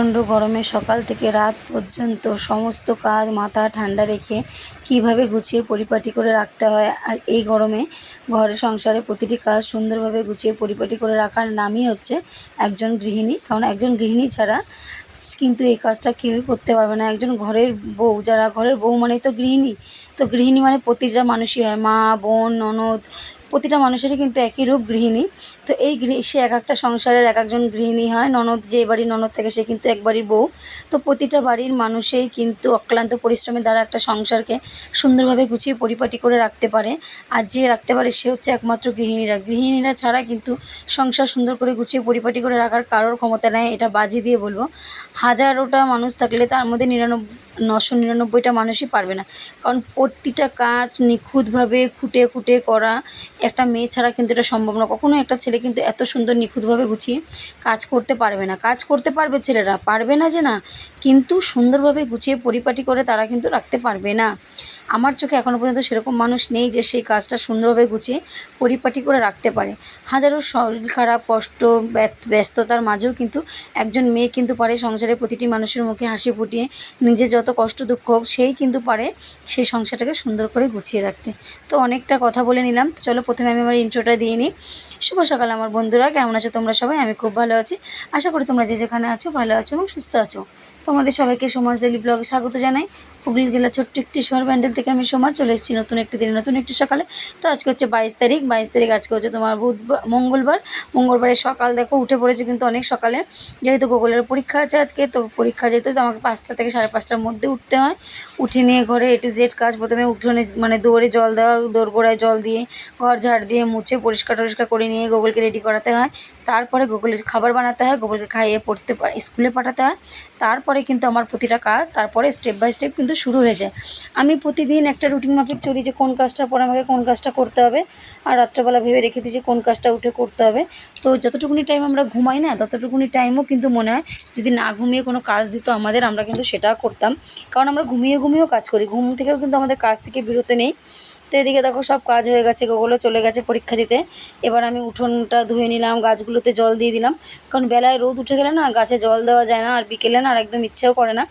প্রচণ্ড গরমে সকাল থেকে রাত পর্যন্ত সমস্ত কাজ মাথা ঠান্ডা রেখে কীভাবে গুছিয়ে পরিপাটি করে রাখতে হয় আর এই গরমে ঘরের সংসারে প্রতিটি কাজ সুন্দরভাবে গুছিয়ে পরিপাটি করে রাখার নামই হচ্ছে একজন গৃহিণী। কারণ একজন গৃহিণী ছাড়া কিন্তু এই কাজটা কেউই করতে পারবে না। একজন ঘরের বউ, যারা ঘরের বউ মানে তো গৃহিণী। তো গৃহিণী মানে প্রতিটা মানুষই হয়। মা, বোন, ননদ প্রতিটা মানুষেরই কিন্তু একই রূপ গৃহিণী। তো এই সে এক একটা সংসারের এক একজন গৃহিণী হয়। ননদ, যে বাড়ির ননদ থাকে, সে কিন্তু এক বাড়ির বউ। তো প্রতিটা বাড়ির মানুষেই কিন্তু অক্লান্ত পরিশ্রমের দ্বারা একটা সংসারকে সুন্দরভাবে গুছিয়ে পরিপাটি করে রাখতে পারে। আর যে রাখতে পারে, সে হচ্ছে একমাত্র গৃহিণীরা। গৃহিণীরা ছাড়া কিন্তু সংসার সুন্দর করে গুছিয়ে পরিপাটি করে রাখার কারোর ক্ষমতা নেয় এটা বাজি দিয়ে বলব। হাজারোটা মানুষ থাকলে তার মধ্যে নিরানব্বই নশো নিরানব্বইটা মানুষই পারবে না। কারণ প্রতিটা কাজ নিখুঁতভাবে খুঁটে খুঁটে করা একটা মেয়ে ছাড়া কিন্তু এটা সম্ভব না। কখনো একটা ছেলে কিন্তু এত সুন্দর নিখুঁতভাবে গুছিয়ে কাজ করতে পারবে না। কাজ করতে পারবে ছেলেরা, পারবে না যে না, কিন্তু সুন্দরভাবে গুছিয়ে পরিপাটি করে তারা কিন্তু রাখতে পারবে না। আমার চোখে এখনও পর্যন্ত সেরকম মানুষ নেই যে সেই কাজটা সুন্দরভাবে গুছিয়ে পরিপাটি করে রাখতে পারে। হাজারো শরীর খারাপ, কষ্ট ব্যস্ততার মাঝেও কিন্তু একজন মেয়ে কিন্তু পারে সংসারের প্রতিটি মানুষের মুখে হাসি ফুটিয়ে নিজের যত কষ্ট, দুঃখ হোক, সেই কিন্তু পারে সেই সংসারটাকে সুন্দর করে গুছিয়ে রাখতে। তো অনেকটা কথা বলে নিলাম। তো চলো প্রথমে আমি আমার ইন্ট্রোটা দিয়ে নিই। শুভ সকাল আমার বন্ধুরা, কেমন আছো তোমরা সবাই? আমি খুব ভালো আছি। আশা করি তোমরা যে যেখানে আছো ভালো আছো এবং সুস্থ আছো। তোমাদের সবাইকে সমাজ ডেলি ব্লগে স্বাগত জানাই। হুগলি জেলার ছোট্ট একটি শহর ব্যান্ডেল থেকে আমি সমাজ চলে এসেছি নতুন একটি দিনে, নতুন একটি সকালে। তো আজকে হচ্ছে বাইশ তারিখ বাইশ তারিখ আজকে হচ্ছে তোমার বুধবার, মঙ্গলবার। মঙ্গলবারের সকাল দেখো, উঠে পড়েছে কিন্তু অনেক সকালে। যেহেতু গুগলের পরীক্ষা আছে আজকে, তো পরীক্ষা যেহেতু আমাকে পাঁচটা থেকে সাড়ে পাঁচটার মধ্যে উঠতে হয়। উঠে নিয়ে ঘরে এ টু জেড কাজ, প্রথমে উঠোনে মানে দৌড়ে জল দেওয়া দৌড় গোড়ায় জল দিয়ে, ঘর ঝাড় দিয়ে মুছে পরিষ্কার টরিষ্কার করে নিয়ে গুগলকে রেডি করাতে হয়। তারপরে গুগলের খাবার বানাতে হয়, গুগলকে খাইয়ে পড়তে স্কুলে পাঠাতে হয়। তারপরে কিন্তু আমার প্রতিটা কাজ, তারপরে স্টেপ বাই স্টেপ কিন্তু শুরু হয়ে যায়। আমি প্রতিদিন একটা রুটিন মাফিক চলি যে কোন কাজটার পরে আমাকে কোন কাজটা করতে হবে। আর রাত্রেবেলা ভেবে রেখে দিই যে কোন কাজটা উঠে করতে হবে। তো যতটুকুনি টাইম আমরা ঘুমাই না, ততটুকুনি টাইমও কিন্তু মনে হয় যদি না ঘুমিয়ে কোনো কাজ দিত আমাদের, আমরা কিন্তু সেটা করতাম। কারণ আমরা ঘুমিয়ে ঘুমিয়েও কাজ করি। ঘুম থেকেও কিন্তু আমাদের কাজ থেকে বিরত নেই। তো এদিকে দেখো সব কাজ হয়ে গেছে গোগুলো চলে গেছে পরীক্ষা দিতে। এবার আমি উঠোনটা ধুয়ে নিলাম, গাছগুলোতে জল দিয়ে দিলাম। কারণ বেলায় রোদ উঠে গেলে না গাছে জল দেওয়া যায় না, আর বিকেলে না আর একদম ইচ্ছেও করে না।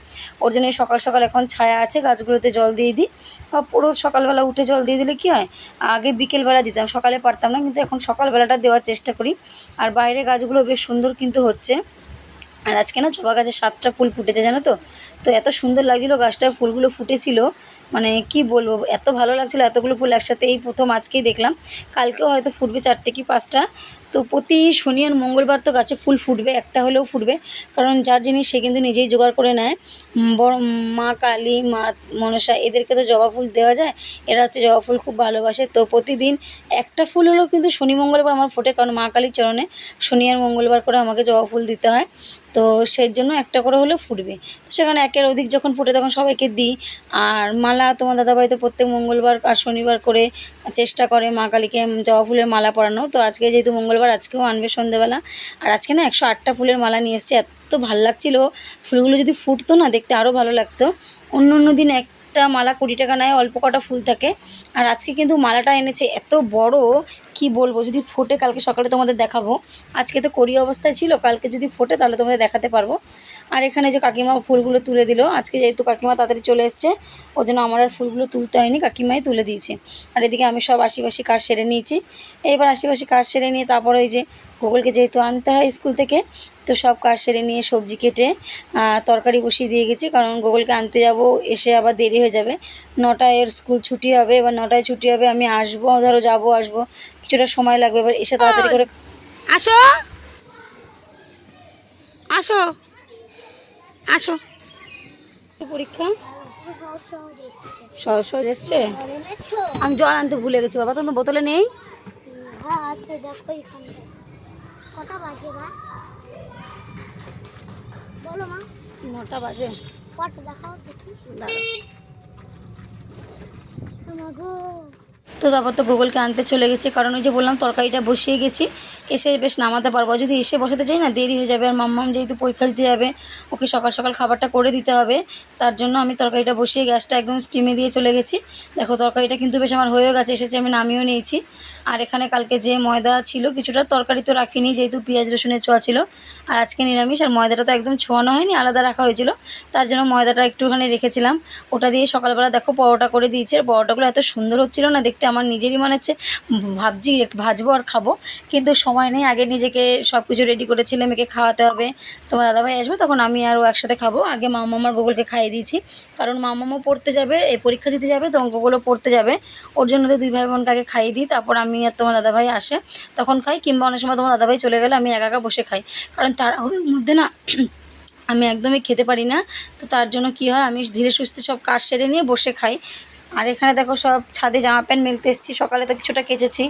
ওর জন্য সকাল সকাল এখন ছায়া আছে, গাছগুলোতে জল দিয়ে দিই। বা পুরো সকালবেলা উঠে জল দিয়ে দিলে কী হয়? আগে বিকেলবেলা দিতাম, সকালে পারতাম না, কিন্তু এখন সকালবেলাটা দেওয়ার চেষ্টা করি। আর বাইরে গাছগুলো বেশ সুন্দর কিন্তু হচ্ছে। আর আজকে না জবা গাছে সাতটা ফুল ফুটেছে, জানো তো? তো এত সুন্দর লাগছিল গাছটা, ফুলগুলো ফুটেছিল। মানে কি বলব, এত ভালো লাগছিল এতগুলো ফুল একসাথে। এই প্রথম আজকেই দেখলাম। কালকেও হয়তো ফুটবে চারটে কি পাঁচটা। তো প্রতি শনি আর মঙ্গলবার তো গাছে ফুল ফুটবে, একটা হলেও ফুটবে। কারণ যার জিনিস সে কিন্তু নিজেই জোগাড় করে নেয়। বড় মা কালী, মা মনসা, এদেরকে তো জবা ফুল দেওয়া যায়। এরা হচ্ছে জবা ফুল খুব ভালোবাসে। তো প্রতিদিন একটা ফুল হলেও কিন্তু শনি মঙ্গলবার আমার ফোটে, কারণ মা কালীর চরণে শনি আর মঙ্গলবার করে আমাকে জবা ফুল দিতে হয়। তো সেই জন্য একটা করে হলেও ফুটবে। তো সেখানে একের অধিক যখন ফুটে তখন সবাইকে দিই। আর মালা তোমার দাদাভাই তো প্রত্যেক মঙ্গলবার আর শনিবার করে চেষ্টা করে মা কালীকে জবা ফুলের মালা পরানো তো আজকে যেহেতু মঙ্গলবার, আজকেও আনবে সন্ধ্যেবেলা আর আজকে না একশো আটটা ফুলের মালা নিয়ে এসছে। এত ভালো লাগছিল। ফুলগুলো যদি ফুটতো না দেখতে আরও ভালো লাগতো। অন্য অন্য দিন একটা মালা কুড়ি টাকা নেয়, অল্প কটা ফুল থাকে। আর আজকে কিন্তু মালাটা এনেছে এত বড়, কি বলব? যদি ফোটে, কালকে সকালে তোমাদের দেখাবো। আজকে তো করি অবস্থায় ছিল, কালকে যদি ফোটে তাহলে তোমাদের দেখাতে পারব। আর এখানে যে কাকিমা ফুলগুলো তুলে দিল, আজকে যেহেতু কাকিমা তাড়াতাড়ি চলে এসছে ওই জন্য আমার আর ফুলগুলো তুলতে হয়নি, কাকিমাই তুলে দিয়েছে। আর এদিকে আমি সব আশিপাশি কাজ সেরে নিয়েছি। এবার আশিপাশি কাজ সেরে নিয়ে তারপর ওই যে গোগলকে যেহেতু আনতে হয় স্কুল থেকে তো সব কাজ সেরে নিয়ে সবজি কেটে তরকারি বসিয়ে দিয়ে গেছি। কারণ গোগলকে আনতে যাব এসে আবার দেরি হয়ে যাবে। নটায় এর স্কুল ছুটি হবে এবার নটায় ছুটি হবে আমি আসব ধরো যাব আসব। কিছুটা সময় লাগবে এবার এসে তাড়াতাড়ি করে আসো। আসো। আসো। পরীক্ষা? সহজ সহজ এসছে? আমি জল আনতে ভুলে গেছি বাবা তোমার বোতলে নেই? হ্যাঁ আছে দেখো এখানে কটা বাজে মা বলো মা। নটা বাজে। কটা দেখাও দেখি। দাঁড়াও। আমাগো। তো তারপর তো গুগলকে আনতে চলে গেছে, কারণ ওই যে বললাম তরকারিটা বসিয়ে গেছি। এসে বেশ নামাতে পারব। যদি এসে বসাতে চাই না, দেরি হয়ে যাবে। আর মাম্মাম যেহেতু পরীক্ষা দিতে যাবে, ওকে সকাল সকাল খাবারটা করে দিতে হবে। তার জন্য আমি তরকারিটা বসিয়ে গ্যাসটা একদম স্টিমে দিয়ে চলে গেছি। দেখো, তরকারিটা কিন্তু বেশ আমার হয়েও গেছে, এসেছে, আমি নামিয়েও নিয়েছি। আর এখানে কালকে যে ময়দা ছিল, কিছুটা তরকারি তো রাখিনি, যেহেতু পেঁয়াজ, রসুনের ছোঁয়া ছিল। আর আজকে নিরামিষ, আর ময়দাটা তো একদম ছোঁয়ানো হয়নি, আলাদা রাখা হয়েছিল। তার জন্য ময়দাটা একটুখানি রেখেছিলাম। ওটা দিয়ে সকালবেলা দেখো, পরোটা করে দিয়েছে। আর পরোটাগুলো এত সুন্দর হচ্ছিল না, দেখতে আমার নিজেরই মনে হচ্ছে ভাবছি ভাজবো আর খাব। কিন্তু সময় নেই, আগে নিজেকে সব কিছু রেডি করে ছেলে মেয়েকে খাওয়াতে হবে। তোমার দাদাভাই আসবে, তখন আমি আর ও একসাথে খাব। আগে মামা আমার গোগলকে খাইয়ে দিয়েছি। কারণ মামামও পড়তে যাবে এই পরীক্ষা দিতে যাবে, তো অঙ্কগুলো পড়তে যাবে। ওর জন্য তো দুই ভাই বোনকে আগে খাইয়ে দিই, তারপর আমি আর তোমার দাদাভাই আসে, তখন খাই। কিংবা অনেক সময় তোমার দাদাভাই চলে গেলে আমি একা একা বসে খাই। কারণ তাড়াহুড়োর মধ্যে না, আমি একদমই খেতে পারি না। তো তার জন্য কি হয়, আমি ধীরে সুস্থে সব কাজ সেরে নিয়ে বসে খাই। আর এখানে দেখো সব ছাদে জামা প্যান্ট মেলতে এসেছি। সকালে তো কিছুটা কেচেছি।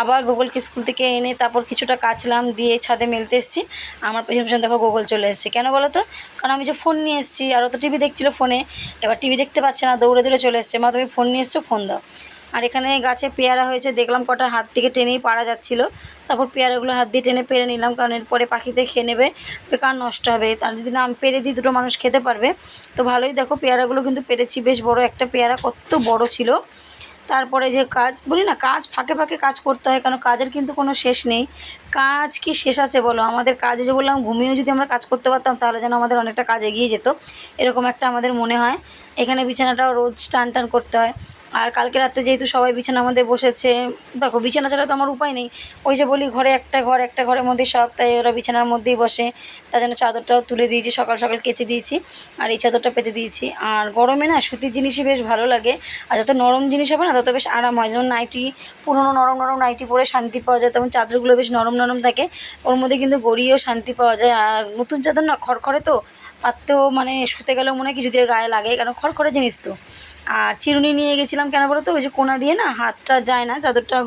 আবার গোগলকে স্কুল থেকে এনে তারপর কিছুটা কাচলাম, দিয়ে ছাদে মেলতে এসেছি। আমার পেছন পেছন দেখো গোগল চলে এসেছে। কেন বলো তো? কারণ আমি যে ফোন নিয়ে এসেছি, আর ও তো টিভি দেখছিলো ফোনে। এবার টিভি দেখতে পাচ্ছে না, দৌড়ে দৌড়ে চলে এসছে। মা তুমি ফোন নিয়ে এসছো, ফোন দাও। আর এখানে গাছে পেয়ারা হয়েছে, দেখলাম কটা হাত থেকে টেনেই পারা যাচ্ছিল। তারপর পেয়ারাগুলো হাত দিয়ে টেনে পেরে নিলাম, কারণ এরপরে পাখিতে খেয়ে নেবে, বেকার নষ্ট হবে। তার যদি না, পেরে দিই দুটো মানুষ খেতে পারবে। তো ভালোই দেখো, পেয়ারাগুলো কিন্তু পেরেছি, বেশ বড় একটা পেয়ারা, কত বড় ছিল। তারপরে যে কাজ, বলি না, কাজ ফাঁকে ফাঁকে কাজ করতে হয়, কারণ কাজের কিন্তু কোনো শেষ নেই। কাজ কি শেষ আছে বলো? আমাদের কাজে যে বললাম, ঘুমিয়েও যদি আমরা কাজ করতে পারতাম, তাহলে যেন আমাদের অনেকটা কাজ এগিয়ে যেত। এরকম একটা আমাদের মনে হয়। এখানে বিছানাটাও রোজ টান টান করতে হয়। আর কালকে রাত্রে যেহেতু সবাই বিছানার মধ্যে বসেছে, দেখো বিছানা ছাড়া তো আমার উপায় নেই। ওই যে বলি ঘরে একটা ঘর, একটা ঘরের মধ্যে সব, তাই ওরা বিছানার মধ্যেই বসে। তার জন্য চাদরটাও তুলে দিয়েছি, সকাল সকাল কেচে দিয়েছি আর এই চাদরটা পেতে দিয়েছি। আর গরমে না সুতির জিনিসই বেশ ভালো লাগে। আর যত নরম জিনিস হবে না, তত বেশ আরাম হয়। যেমন নাইটি, পুরনো নরম নরম নাইটি পরে শান্তি পাওয়া যায়, তেমন চাদরগুলো বেশ নরম নরম থাকে। ওর মধ্যে কিন্তু গড়িয়েও শান্তি পাওয়া যায়। আর নতুন চাদর না খড়খড়ে তো, পাততেও মানে শুতে গেলেও মনে হয় কি যদি গায়ে লাগে, কারণ খড়খড়ে জিনিস তো। আর চিরুনি নিয়ে গেছিলাম কেন বলো তো? ওই যে কোনা দিয়ে না, হাতটা যায় না, চাদরটা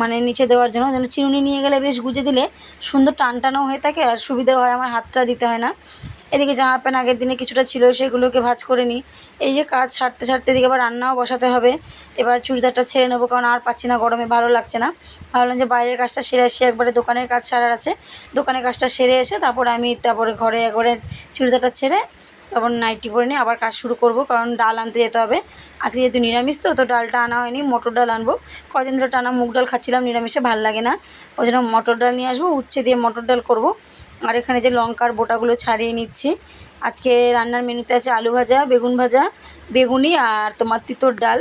মানে নিচে দেওয়ার জন্য। যেন চিরুনি নিয়ে গেলে বেশ গুজে দিলে সুন্দর টান টানও হয়ে থাকে আর সুবিধা হয়, আমার হাতটা দিতে হয় না। এদিকে জামা প্যান্ট আগের দিনে কিছুটা ছিল, সেগুলোকে ভাজ করে নিই। এই যে কাজ ছাড়তে ছাড়তে এদিকে আবার রান্নাও বসাতে হবে। এবার চুড়িদারটা ছেড়ে নেব, কারণ আর পাচ্ছি না, গরমে ভালো লাগছে না। ভাবলাম যে বাইরের কাজটা সেরে আসি, একবারে দোকানের কাজ সারার আছে। দোকানের কাজটা সেরে এসে তারপরে আমি তারপরে ঘরে একবারে চুড়িদারটা ছেড়ে তারপর নাইটি পরে নিয়ে আবার কাজ শুরু করব, কারণ ডাল আনতে যেতে হবে। আজকে যেহেতু নিরামিষ তো তো ডালটা আনা হয়নি, মটর ডাল আনব। কদিন ধরে টানা মুগ ডাল খাচ্ছিলাম, নিরামিষে ভালো লাগে না। ওই জন্য মটর ডাল নিয়ে আসব, উচ্ছে দিয়ে মটর ডাল করব। আর এখানে যে লঙ্কার বোটাগুলো ছাড়িয়ে নিচ্ছি। আজকে রান্নার মেনুতে আছে আলু ভাজা, বেগুন ভাজা, বেগুনি আর তোমার তিতর ডাল।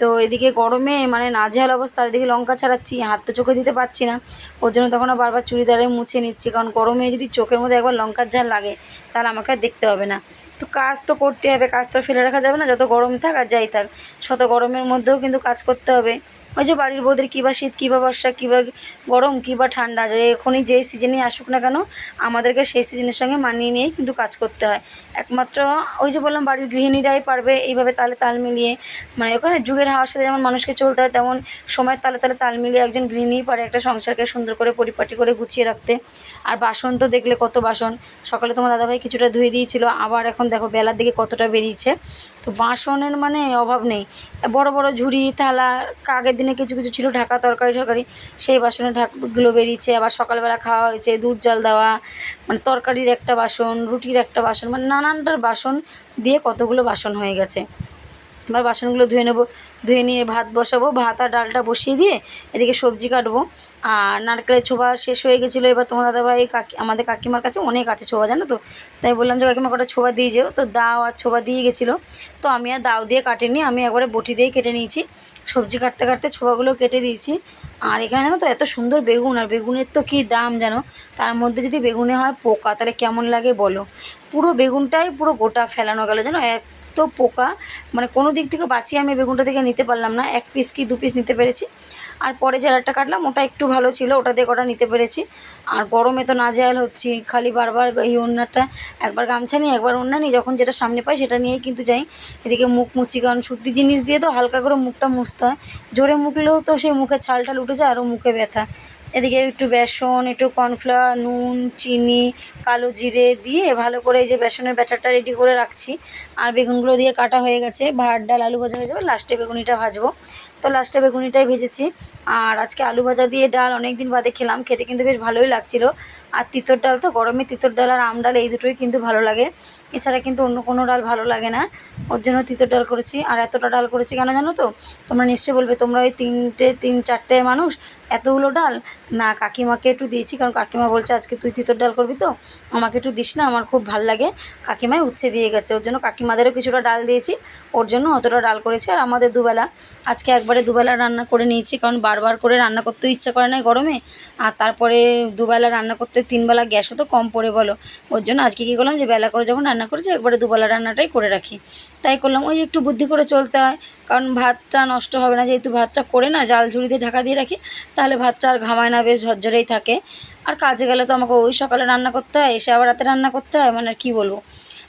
তো এদিকে গরমে মানে নাজেহাল অবস্থা এদিকে লঙ্কা ছাড়াচ্ছি, হাত তো চোখে দিতে পারছি না। ওর জন্য তখন বারবার চুড়িদারে মুছে নিচ্ছি, কারণ গরমে যদি চোখের মধ্যে একবার লঙ্কার ঝাল লাগে, তাহলে আমাকে দেখতে হবে না। তো কাজ তো করতে হবে, কাজ তো ফেলে রাখা যাবে না, যত গরম থাক আর যাই থাক, শত গরমের মধ্যেও কিন্তু কাজ করতে হবে। ওই যে বাড়ির বউদের কী বা শীত, কী বা বর্ষা, কী বা গরম, কী বা ঠান্ডা, যে এখনই যেই সিজনই আসুক না কেন, আমাদেরকে সেই সিজনের সঙ্গে মানিয়ে নিয়েই কিন্তু কাজ করতে হয়। একমাত্র ওই যে বললাম বাড়ির গৃহিণীরাই পারবে এইভাবে তালে তাল মিলিয়ে মানে ওখানে যুগের হাওয়ার সাথে যেমন মানুষকে চলতে হয়, তেমন সময়ের তালে তালে তাল মিলিয়ে একজন গৃহিণীই পারে একটা সংসারকে সুন্দর করে পরিপাটি করে গুছিয়ে রাখতে। আর বাসন তো দেখলে কত বাসন, সকালে তোমার দাদাভাই কিছুটা ধুয়ে দিয়েছিল, আবার এখন দেখো বেলার দিকে কতটা বেরিয়েছে। তো বাসনের মানে অভাব নেই। বড় বড় ঝুড়ি, থালা, আগের দিনে কিছু কিছু ছিল ঢাকা তরকারি সরকারি সেই বাসনের ঢাকগুলো বেরিয়েছে। আবার সকালবেলা খাওয়া হয়েছে দুধ জাল দেওয়া মানে তরকারির একটা বাসন, রুটির একটা বাসন মানে নানানটার বাসন দিয়ে কতগুলো বাসন হয়ে গেছে। এবার বাসনগুলো ধুয়ে নেব। ধুয়ে নিয়ে ভাত বসাবো। ভাত আর ডালটা বসিয়ে দিয়ে এদিকে সবজি কাটবো। আর নারকেলের ছোবা শেষ হয়ে গেছিল। এবার তোমার দাদাভাই, কাকি, আমাদের কাকিমার কাছে অনেক আছে ছোবা জানো তো? তাই বললাম যে, কাকিমা, কটা ছোবা দিয়ে যেও। তো দাও আর ছোবা দিয়ে গেছিল। তো আমি আর দাও দিয়ে কাটিনি। আমি একবারে বটি দিয়ে কেটে নিয়েছি। সবজি কাটতে কাটতে ছোবাগুলো কেটে দিয়েছি। আর এখানে জানো তো, এত সুন্দর বেগুন। আর বেগুনের তো কী দাম জানো? তার মধ্যে যদি বেগুনে হয় পোকা, তাহলে কেমন লাগে বলো? পুরো বেগুনটাই পুরো গোটা ফেলানো গেল, জানো? এত পোকা। মানে কোনো দিক থেকে বাঁচিয়ে আমি বেগুনটা থেকে নিতে পারলাম না। এক পিস কি দু পিস নিতে পেরেছি। আর পরে আরেকটা কাটলাম, ওটা একটু ভালো ছিল, ওটা দিয়ে কটা নিতে পেরেছি। আর গরমে তো নাজেহাল হচ্ছি। খালি বারবার এই ওড়নাটা, একবার গামছা নিই একবার ওড়না নিই যখন যেটা সামনে পাই সেটা নিয়েই কিন্তু যাই। এদিকে মুখ মুছি, কারণ সত্যি জিনিস দিয়ে তো হালকা করে মুখটা মুছতে হয়। জোরে মুখলেও তো সেই মুখে ছাল টাল উঠে যায়, আরও মুখে ব্যথা। এদিকে একটু বেসন, একটু কর্নফ্লাওয়ার, নুন, চিনি, কালো জিরে দিয়ে ভালো করে এই যে বেসনের ব্যাটারটা রেডি করে রাখছি। আর বেগুনগুলো দিয়ে কাটা হয়ে গেছে, ভাত, ডাল, আলু ভাজা হয়ে যাবে লাস্টে বেগুনিটা ভাজবো। তো লাস্টে বেগুনিটাই ভেজেছি। আর আজকে আলু ভাজা দিয়ে ডাল অনেক দিন বাদে খেলাম, খেতে কিন্তু বেশ ভালোই লাগছিল। আর তিতর ডাল তো গরমে তিতর ডাল আর আম ডাল এই দুটোই কিন্তু ভালো লাগে। এছাড়া কিন্তু অন্য কোনো ডাল ভালো লাগে না। ওর জন্য তিতর ডাল করেছি। আর এতটা ডাল করেছি কেন জানো তো? তোমরা নিশ্চয়ই বলবে, তোমরা ওই তিনটে, তিন চারটে মানুষ এতগুলো ডাল? না, কাকিমাকে একটু দিয়েছি, কারণ কাকিমা বলছে, আজকে তুই তিতর ডাল করবি তো? আমাকে একটু দিস না, আমার খুব ভালো লাগে। কাকিমায় উচ্ছে দিয়ে গেছে। ওর জন্য কাকিমাদেরও কিছুটা ডাল দিয়েছি। ওর জন্য অতটা ডাল করেছি। আর আমাদের দুবেলা, আজকে একবারে দুবেলা রান্না করে নিয়েছি, কারণ বারবার করে রান্না করতেও ইচ্ছা করে না গরমে। আর তারপরে দুবেলা রান্না করতে তিনবেলা গ্যাসও তো কম পড়ে বলো। ওর জন্য আজকে কী করলাম যে, বেলা করে যখন রান্না করেছি, একবারে দুবেলা রান্নাটাই করে রাখি। তাই করলাম ওই একটু বুদ্ধি করে চলতে হয়, কারণ ভাতটা নষ্ট হবে না, যেহেতু ভাতটা করে না, জাল ঝুড়ি দিয়ে ঢাকা দিয়ে রাখি, তাহলে ভাতটা আর ঘামায় না, বেশ ঝরঝরেই থাকে। আর কাজে গেলে তো আমাকে ওই সকালে রান্না করতে হয়, এসে আবার রাতে রান্না করতে হয় মানে আর কী বলব?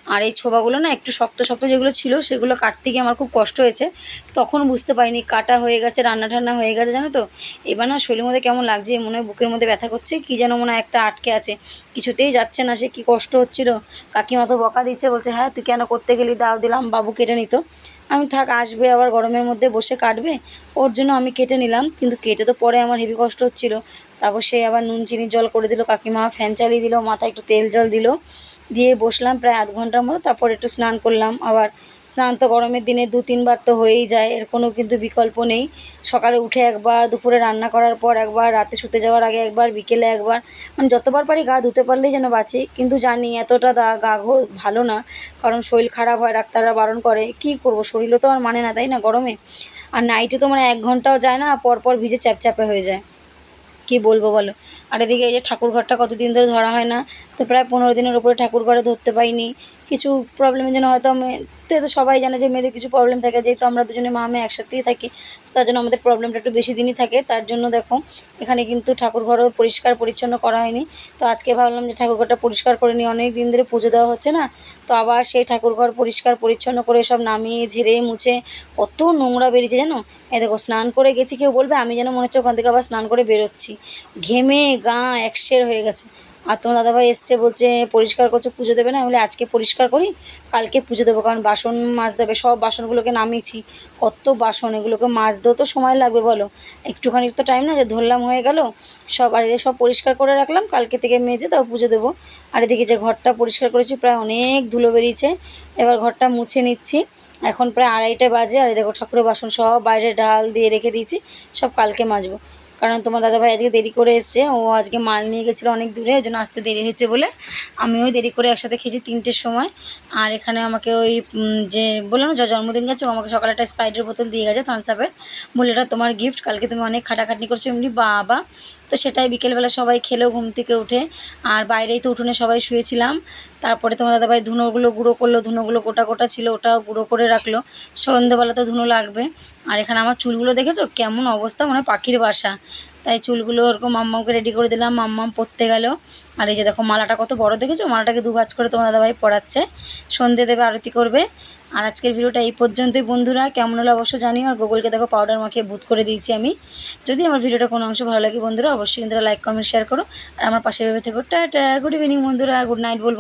আর এই ছোবাগুলো না একটু শক্ত শক্ত যেগুলো ছিল, সেগুলো কাটতে গিয়ে আমার খুব কষ্ট হয়েছে। তখন বুঝতে পারিনি, কাটা হয়ে গেছে, রান্না টান্না হয়ে গেছে, জানো তো? এবার না শরীরের মধ্যে কেমন লাগছে মনে হয় বুকের মধ্যে ব্যথা করছে, কী যেন মনে হয় একটা আটকে আছে। কিছুতেই যাচ্ছে না, সে কী কষ্ট হচ্ছিল? কাকিমা তো বকা দিয়েছে, বলছে হ্যাঁ তুই কেন করতে গেলি? দাও দিলাম, বাবু কেটে নিত। আমি, থাক, আসবে, আবার গরমের মধ্যে বসে কাটবে। ওর জন্য আমি কেটে নিলাম, কিন্তু কেটে তো পরে আমার হেভি কষ্ট হচ্ছিল। তারপর সে আবার নুন, চিনির জল করে দিল, কাকিমা ফ্যান চালিয়ে দিল, মাথায় একটু তেল জল দিল। দিয়ে বসলাম প্রায় আধ ঘণ্টার মতো, তারপর একটু স্নান করলাম। আবার স্নান তো গরমের দিনে দু, তিনবার তো হয়েই যায়, এর কোনো কিন্তু বিকল্প নেই। সকালে উঠে একবার, দুপুরে রান্না করার পর একবার, রাতে শুতে যাওয়ার আগে একবার, বিকেলে একবার। মানে যতবার পারি গা ধুতে পারলেই যেন বাঁচি, কিন্তু জানি এতটা গা ঘো- ভালো না, কারণ শরীর খারাপ হয়, ডাক্তাররা বারণ করে। কি করব? শরীরও তো আর মানে না, তাই না, গরমে? আর নাইটে তো মানে এক ঘন্টাও যায় না, পরপর ভিজে চ্যাপচ্যাপে হয়ে যায়। কি বলব বলো? আর এদিকে এই যে ঠাকুরঘরটা কতদিন ধরে ধরা হয় না? তো প্রায় পনেরো দিনের উপরে ঠাকুরঘরে ধরতে পাইনি কিছু প্রবলেমের জন্য হয়তো মেয়েতে তো সবাই জানে যে মেয়েদের কিছু প্রবলেম থাকে, যেহেতু আমরা দুজনে মা মেয়ে একসাথেই থাকি তার জন্য আমাদের প্রবলেমটা একটু বেশি দিনই থাকে। তার জন্য দেখো, এখানে কিন্তু ঠাকুর ঘরও পরিষ্কার পরিচ্ছন্ন করা হয়নি। তো আজকে ভাবলাম যে ঠাকুর ঘরটা পরিষ্কার করে নিই, অনেক দিন ধরে পুজো দেওয়া হচ্ছে না। তো আবার সেই ঠাকুর ঘর পরিষ্কার পরিচ্ছন্ন করে সব নামিয়ে, ঝেড়ে, মুছে কত নোংরা বেরিয়েছে জানো? এ দেখো, স্নান করে গেছি, কেউ বলবে, আমি যেন মনে হচ্ছে ওখান থেকে আবার স্নান করে বেরোচ্ছি। ঘেমে গা একশের হয়ে গেছে। আর তোমার দাদাভাই এসছে বলছে, পরিষ্কার করছ, পুজো দেবে না? বলি, আজকে পরিষ্কার করি, কালকে পুজো দেবো, কারণ বাসন মাছ দেবে, সব বাসনগুলোকে নামিয়েছি, কত বাসন, এগুলোকে মাছ মাজতেও তো সময় লাগবে, বলো? একটুখানি তো টাইম না, যে ধরলাম হয়ে গেল, সব আর এদিকে সব পরিষ্কার করে রাখলাম, কালকে থেকে মেজে তাও পুজো দেবো। আর এদিকে যে ঘরটা পরিষ্কার করেছি, প্রায় অনেক ধুলো বেরিয়েছে, এবার ঘরটা মুছে নিচ্ছি। এখন প্রায় আড়াইটা বাজে, আর দেখো ঠাকুরের বাসন সব বাইরে ডাল দিয়ে রেখে দিয়েছি, সব কালকে মাজবো। কারণ তোমার দাদাভাই আজকে দেরি করে এসছে, ও আজকে মাল নিয়ে গেছিল অনেক দূরে, ওই জন্য আসতে দেরি হয়েছে বলে আমিও দেরি করে একসাথে খেয়েছি তিনটের সময়। আর এখানে আমাকে ওই যে বললাম যা জন্মদিন গেছে আমাকে সকালে একটা স্প্রাইটের বোতল দিয়ে গেছে থানসাপের বলে এটা তোমার গিফট কালকে তুমি অনেক খাটাখাটনি করছ, এমনি বাবা। তো সেটাই বিকেলবেলা সবাই খেলেও ঘুম থেকে উঠে। আর বাইরেই তো উঠোনে সবাই শুয়েছিলাম। তারপরে তোমার দাদাভাই ধুনোগুলো গুঁড়ো করল, ধুনোগুলো গোটা গোটা ছিল, ওটাও গুঁড়ো করে রাখল। সন্ধ্যেবেলা তো ধুনো লাগবে। আর এখানে আমার চুলগুলো দেখেছ? কেমন অবস্থা, মনে পাখির বাসা। তাই চুলগুলো ওরকম মাম্মামকে রেডি করে দিলাম, মাম্মাম পরতে গেল। আর এই যে দেখো, মালাটা কত বড় দেখেছ? মালাটাকে দু ভাঁজ করে তোমার দাদাভাই পড়াচ্ছে সন্ধে দেবে, আরতি করবে। আর আজকের ভিডিওটা এই পর্যন্তই বন্ধুরা। কেমন হলো অবশ্য জানিও, আর গুগলকে দেখো পাউডার মাখিয়ে বুট করে দিয়েছি আমি। যদি আমার ভিডিওটা কোনো অংশ ভালো লাগে বন্ধুরা, অবশ্যই কিন্তু লাইক কমেন্ট শেয়ার করো। আর আমার পাশে ভেবে থেকো, টাটা গুড ইভিনিং বন্ধুরা গুড নাইট বলব।